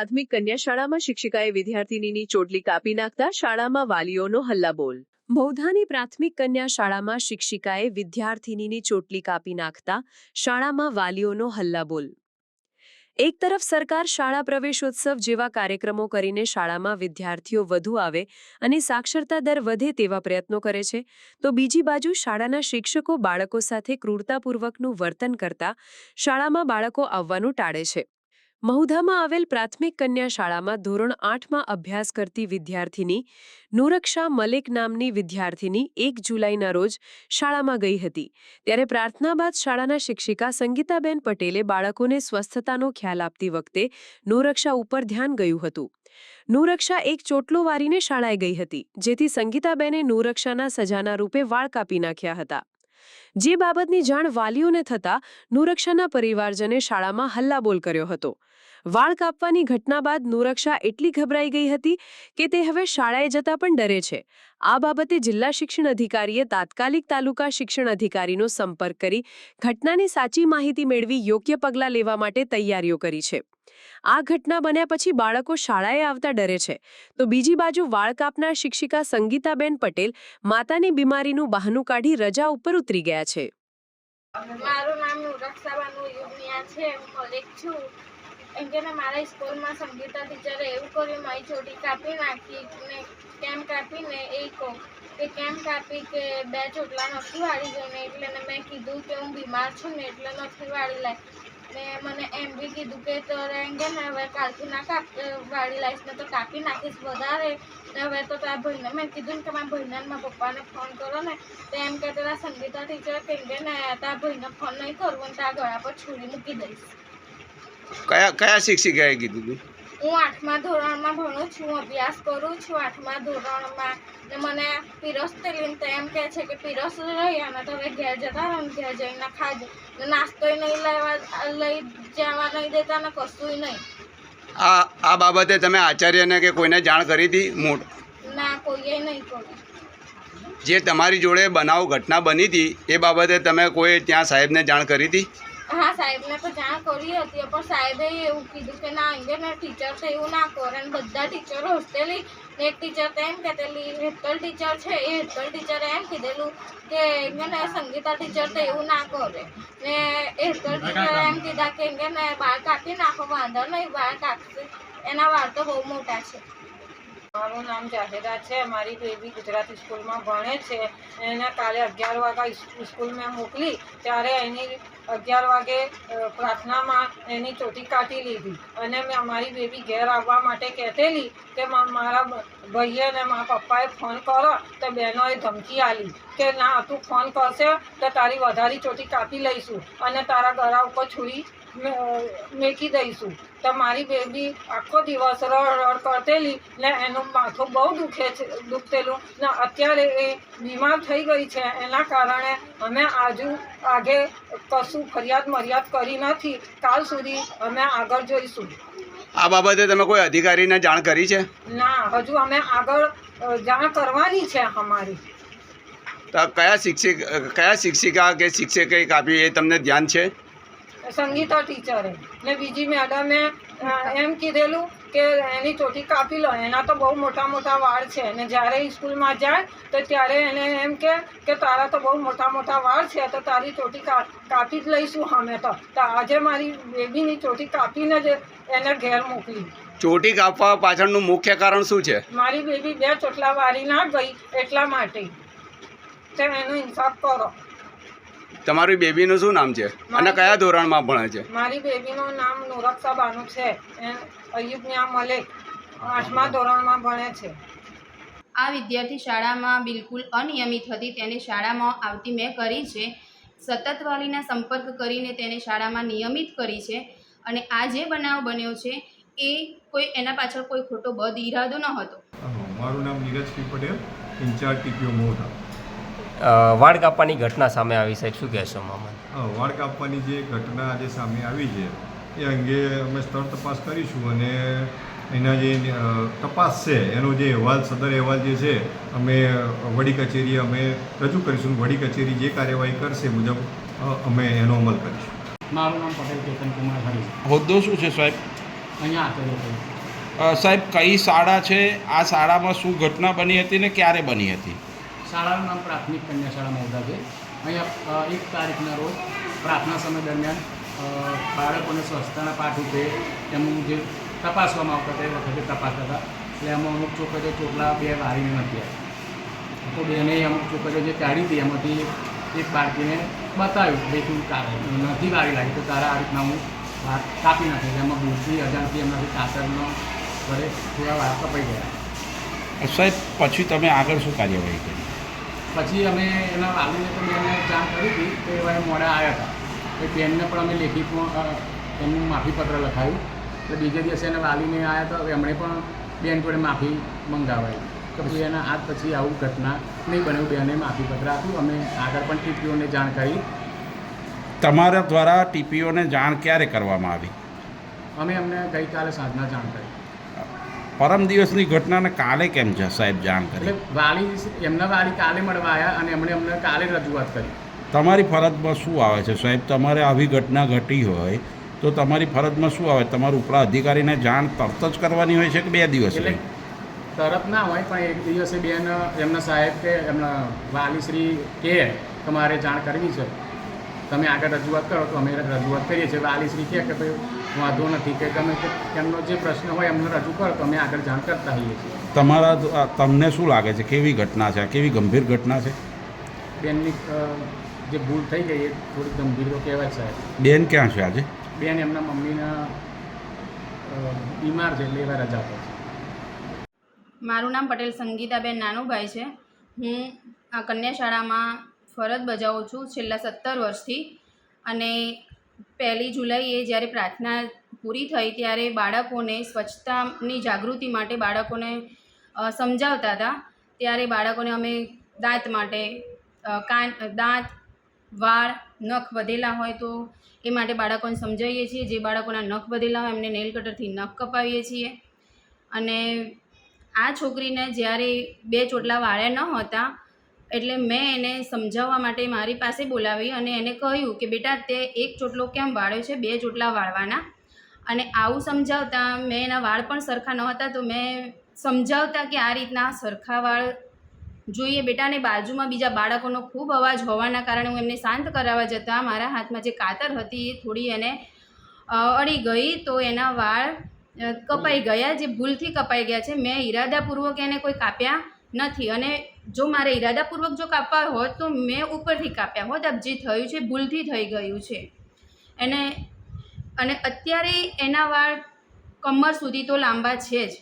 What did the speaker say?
પ્રાથમિક કન્યા શાળામાં શિક્ષિકાએ વિદ્યાર્થીનીની ચોટલી કાપી નાખતા શાળામાં વાલીઓનો હલ્લાબોલ. બૌદ્ધાની પ્રાથમિક કન્યા શાળામાં શિક્ષિકાએ વિદ્યાર્થીનીની ચોટલી કાપી નાખતા શાળામાં વાલીઓનો હલ્લાબોલ. એક તરફ સરકાર શાળા પ્રવેશોત્સવ જેવા કાર્યક્રમો કરીને શાળામાં વિદ્યાર્થીઓ વધુ આવે અને સાક્ષરતા દર વધે તેવા પ્રયત્નો કરે છે, તો બીજી બાજુ શાળાના શિક્ષકો બાળકો સાથે ક્રૂરતાપૂર્વકનું વર્તન કરતા શાળામાં બાળકો આવવાનું ટાળે છે. મહુધામાં આવેલ પ્રાથમિક કન્યા શાળામાં ધોરણ આઠમાં અભ્યાસ કરતી વિદ્યાર્થીની નુરક્ષા મલિક નામની વિદ્યાર્થીની એક જુલાઈના રોજ શાળામાં ગઈ હતી. ત્યારે પ્રાર્થના બાદ શાળાના શિક્ષિકા સંગીતાબેન પટેલે બાળકોને સ્વસ્થતાનો ખ્યાલ આપતી વખતે નુરક્ષા ઉપર ધ્યાન ગયું હતું. નુરક્ષા એક ચોટલો વારીને શાળાએ ગઈ હતી, જેથી સંગીતાબેને નુરક્ષાના સજાના રૂપે વાળ કાપી નાખ્યા હતા. જે બાબતની જાણ વાલીઓને થતાં નુરક્ષાના પરિવારજને શાળામાં હલ્લાબોલ કર્યો હતો. વાળ કાપવાની ઘટના બાદ નુરક્ષા એટલી ગભરાઈ ગઈ હતી કે તે હવે શાળાએ જતા પણ ડરે છે. આ બાબતે જિલ્લા શિક્ષણ અધિકારીએ તાત્કાલિક તાલુકા શિક્ષણ અધિકારીનો સંપર્ક કરી ઘટનાની સાચી માહિતી મેળવી યોગ્ય પગલાં લેવા માટે તૈયારીઓ કરી છે. આ ઘટના બન્યા પછી બાળકો શાળાએ આવતા ડરે છે. તો બીજી બાજુ વાળ કાપનાર શિક્ષિકા સંગીતાબેન પટેલ માતાની બીમારીનું બહાનું કાઢી રજા ઉપર ઉતરી ગયા છે. મારું નામ રક્ષાબાનું યુગનિયા છે. હું કોલેજ છું. એમ કે મારા સ્કૂલમાં સંગીતા ટીચરે એવું કર્યું, મારી ચોટી કાપી નાખી, ને કેમ કાપીને એ કહો કે, કેમ કાપી કે બે ચોટલા નથી વાળી જોઈને એટલે ને મેં કીધું કે હું બીમાર છું ને, એટલે નથી વાળી લાઈ ને મને એમ બી કીધું કે, તો રહેંગે ને, હવે કાલથી ના કાપ વાળી લાવીશ ને તો કાપી નાખીશ વધારે. ને હવે તો તારા ભાઈને, મેં કીધું ને કે, મારા ભાઈને મારા પપ્પાને ફોન કરો ને. તો એમ કે તારા સંગીતા ટીચર, કેમ કે ને, તારા ભાઈને ફોન નહીં કરવું ને તારા ગળા પર છોડી મૂકી દઈશ. કયા કયા શિક્ષિકાએ કીધું હતું હું આઠમા ધોરણમાં ભણું છું અભ્યાસ કરું છું આઠમા ધોરણમાં. ને મને પીરસ લઈને તો એમ કહે છે કે પીરસ રહી અને તમે ઘેર જતા રહો ને ઘેર જઈને ખાજો. ને નાસ્તોય નહીં લેવા લઈ જવા નહીં દેતા ને કશુંય નહીં. આ આ બાબતે તમે આચાર્યને કે કોઈને જાણ કરી હતી? મોટ ના કોઈએ નહીં કરી. જે તમારી જોડે બનાવ ઘટના બની હતી એ બાબતે તમે કોઈ ત્યાં સાહેબને જાણ કરી હતી? હા સાહેબને તો જાણ કરી હતી પણ સાહેબે એવું કીધું કે ના અંગે ને ટીચર તો એવું ના કરે. અને બધા ટીચરો હોસ્ટેલી એક ટીચર તો એમ કહેતેલી હેતલ ટીચર છે એ હેતલ ટીચરે એમ કીધેલું કે ને સંગીતા ટીચર તો એવું ના કરે. ને એ હેતલ ટીચરે એમ કીધા કે એમને ને બાળ કાપી નાખો વાંધો નહીં બાળ કાપશે. એના વાળ તો બહુ મોટા છે. મારું નામ જાહેરા છે. મારી બેબી ગુજરાતી સ્કૂલમાં ભણે છે. એને કાલે અગિયાર વાગ્યા સ્કૂલ સ્કૂલમાં મોકલી. ત્યારે એની અગિયાર વાગે પ્રાર્થનામાં એની ચોટી કાઢી લીધી. અને મેં મારી બેબી ઘેર આવવા માટે કહેતેલી કે મારા ભાઈએ અને મારા પપ્પાએ ફોન કરો તો બહેનોએ ધમકી આલી કે ના, તું ફોન કરશે તો તારી વધારી ચોટી કાપી લઈશું. અને તારા ગળા ઉપર છુરી મે- મેકી દઈશું. તો મારી બેબી આખો દિવસ રડ રડ કરતેલી ને એનું માથું બહુ દુખે છે દુખતેલું. ને અત્યારે એ બીમાર થઈ ગઈ છે એના કારણે અમે આજુ આગે કશું ફરિયાદ મર્યાદ કરી નથી. કાલ સુધી અમે આગળ જોઈશું. આ બાબતે તમે કોઈ અધિકારીને જાણ કરી છે? ના હજુ અમે આગળ જાણ કરવાની છે અમારી. તો કયા શિક્ષક કયા શિક્ષિકા કે શિક્ષકે કાપી એ તમને ધ્યાન છે? સંગીતા ટીચરે ને બીજી મેડમે એમ કીધેલું કે એની ચોટી કાપી લો એના તો બહુ મોટા મોટા વાળ છે. ને જ્યારે સ્કૂલમાં જાય તો ત્યારે એને એમ કે કે તારા તો બહુ મોટા મોટા વાળ છે તો તારી ચોટી કાપી જ લઈશું અમે તો. આજે મારી બેબીની ચોટી કાપીને જ એને ઘેર મોકલી. ચોટી કાપવા પાછળનું મુખ્ય કારણ શું છે? મારી બેબી બે ચોટલા વારી ના ગઈ એટલા માટે. એનો ઇન્સાફ કરો. તમારી બેબીનું શું નામ છે? અને કયા ધોરણમાં ભણે છે? મારી બેબીનું નામ નુરક્ષા બાનુ છે. અયુબ ન્યા મલેક આઠમા ધોરણમાં ભણે છે. આ વિદ્યાર્થી શાળામાં બિલકુલ અનિયમિત હતી. તેને શાળામાં આવતી મેં કરી છે. સતત વાલીના સંપર્ક કરીને તેને શાળામાં નિયમિત કરી છે. અને આ જે બનાવ બન્યો છે એ કોઈ એના પાછળ કોઈ ખોટો બદ ઈરાદો ન હતો. મારું નામ નીરજ પટેલ ઇન્ચાર્જ ટીપીઓ અ, વાળ કાપવાની ઘટના સામે આવી સાહેબ શું કહેશો મામા વાળ કાપવાની જે ઘટના આજે સામે આવી છે એ અંગે અમે સ્થળ તપાસ કરીશું અને એના જે તપાસ છે એનો જે અહેવાલ સદર અહેવાલ જે છે અમે વડી કચેરી અમે રજૂ કરીશું વડી કચેરી જે કાર્યવાહી કરશે મુજબ અમે એનો અમલ કરીશું. મારું નામ પટેલ કેતન કુમાર હરી હોદ્દો શું છે સાહેબ? અહીંયા આપેલો સાહેબ કઈ શાળા છે? આ શાળામાં શું ઘટના બની હતી ને ક્યારે બની હતી? શાળાનું નામ પ્રાથમિક કન્યા શાળા મૌદા છે. અહીંયા એક તારીખના રોજ પ્રાર્થના સમય દરમિયાન બાળકોને સ્વચ્છતાના પાઠ રૂપે એમનું જે તપાસવામાં આવતા એ વખતે તપાસતા હતા. એટલે એમાં અમુક છોકરીઓ ચોટલા બે વારીને નથી આવી તો બેને અમુક છોકરીઓ જે કાઢી હતી, એમાંથી એક બાળકીને બતાવ્યું. કે તું કાઢે નથી વારી લાગી, તો તારા આ રીતના હું વાત કાપી નાખી એમાં ભૂલથી અજાણથી એમનાથી કાતરનો ઘરે થોડા વાર કપાઈ ગયા. સાહેબ, પછી તમે આગળ શું કાર્યવાહી કરી? પછી અમે એના વાલીને પણ બેનને જાણ કરી હતી તો એવા એ મોડા આવ્યા હતા. એ બેનને પણ અમે લેખિતમાં એમનું માફીપત્ર લખાયું. એટલે બીજે દિવસે એના વાલીને આવ્યા હતા હવે એમણે પણ બેન જોડે માફી મંગાવાઈ. તો પછી એના આજ પછી આવું ઘટના નહીં બન્યું બેને માફીપત્ર આપ્યું. અમે આગળ પણ ટીપીઓને જાણ કરી. તમારા દ્વારા ટીપીઓને જાણ ક્યારે કરવામાં આવી? અમે અમને ગઈકાલે સાંજના જાણ કરી. પરમ દિવસની ઘટનાને કાલે કેમ છે? સાહેબ જાણ કરી. એટલે વાલી એમના વાલી કાલે મળવા આવ્યા અને એમણે અમને કાલે રજૂઆત કરી. તમારી ફરજમાં શું આવે છે? સાહેબ તમારે આવી ઘટના ઘટી હોય તો તમારી ફરજમાં શું આવે? તમારું ઉપરા અધિકારીને જાણ તરત જ કરવાની હોય છે કે બે દિવસ એટલે તરત ના હોય પણ એક દિવસે બેન એમના સાહેબ કે એમના વાલીશ્રી કે મારે જાણ કરવી છે. તમે આગળ રજૂઆત કરો તો અમે રજૂઆત કરીએ છીએ. વાલીશ્રી કે ભાઈ વાંધો નથી કે તમે કે એમનો જે પ્રશ્ન હોય એમને રજૂ કરો તો અમે આગળ જાણ કરતા હોઈએ છીએ. તમારા તમને શું લાગે છે? કેવી ઘટના છે? કેવી ગંભીર ઘટના છે? બેનની જે ભૂલ થઈ ગઈ એ થોડી ગંભીર તો કહેવાય સાહેબ. બેન ક્યાં છે આજે? બેન એમના મમ્મીના બીમાર છે એટલે એવા રજા પર છે. મારું નામ પટેલ સંગીતાબેન નાનુભાઈ છે. હું આ કન્યા શાળામાં ફરજ બજાવું છું છેલ્લા સત્તર વર્ષથી. અને પહેલી જુલાઈએ જ્યારે પ્રાર્થના પૂરી થઈ ત્યારે બાળકોને સ્વચ્છતાની જાગૃતિ માટે બાળકોને સમજાવતા હતા. ત્યારે બાળકોને અમે દાંત માટે કાન દાંત, વાળ, નખ વધેલા હોય તો એ માટે બાળકોને સમજાવીએ છીએ. જે બાળકોના નખ વધેલા હોય એમને નેલ કટરથી નખ કપાવીએ છીએ. અને આ છોકરીને જ્યારે બે ચોટલા વાળ્યા ન હતા એટલે મેં એને સમજાવવા માટે મારી પાસે બોલાવી અને એને કહ્યું કે, બેટા, તે એક ચોટલો કેમ વાળ્યો છે? બે ચોટલા વાળવાના. અને આવું સમજાવતા મેં એના વાળ પણ સરખા ન હતા, તો મેં સમજાવતા કે આ રીતના સરખા વાળ જોઈએ. બેટાને બાજુમાં બીજા બાળકોનો ખૂબ અવાજ હોવાના કારણે હું એમને શાંત કરાવવા જતાં મારા હાથમાં જે કાતર હતી એ થોડી એને અડી ગઈ તો એના વાળ કપાઈ ગયા. જે ભૂલથી કપાઈ ગયા છે, મેં ઈરાદાપૂર્વક એને કોઈ કાપ્યા નથી. અને જો મારે ઈરાદાપૂર્વક જો કાપવા હોત તો મેં ઉપરથી કાપ્યા હોત. આપ જે થયું છે, ભૂલથી થઈ ગયું છે. એને, અને અત્યારે એના વાળ કમર સુધી તો લાંબા છે જ.